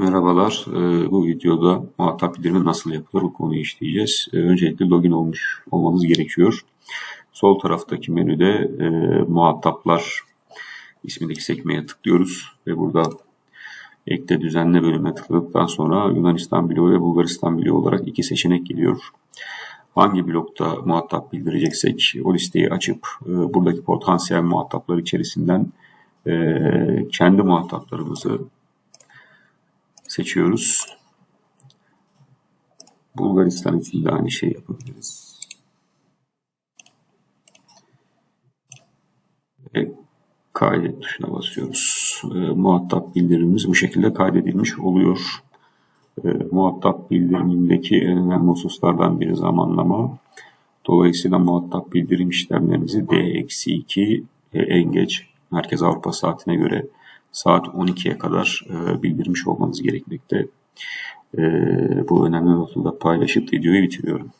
Merhabalar, Ee, bu videoda muhatap bildirimi nasıl yapılır bu konuyu işleyeceğiz. Ee, Öncelikle login olmuş olmamız gerekiyor. Sol taraftaki menüde e, muhataplar ismindeki sekmeye tıklıyoruz ve burada ekle düzenle bölüme tıkladıktan sonra Yunanistan bloğu ve Bulgaristan bloğu olarak iki seçenek geliyor. Hangi blokta muhatap bildireceksek o listeyi açıp e, buradaki potansiyel muhataplar içerisinden e, kendi muhataplarımızı seçiyoruz. Bulgaristan için de aynı şey yapabiliriz. Ve kaydet tuşuna basıyoruz. E, muhatap bildirimimiz bu şekilde kaydedilmiş oluyor. E, muhatap bildirimindeki en önemli hususlardan biri zamanlama. Dolayısıyla muhatap bildirim işlemlerimizi D-2 e, en geç Merkez Avrupa saatine göre saat 12'ye kadar e, bildirmiş olmanız gerekmekte. E, bu önemli notu da paylaşıp videoyu bitiriyorum.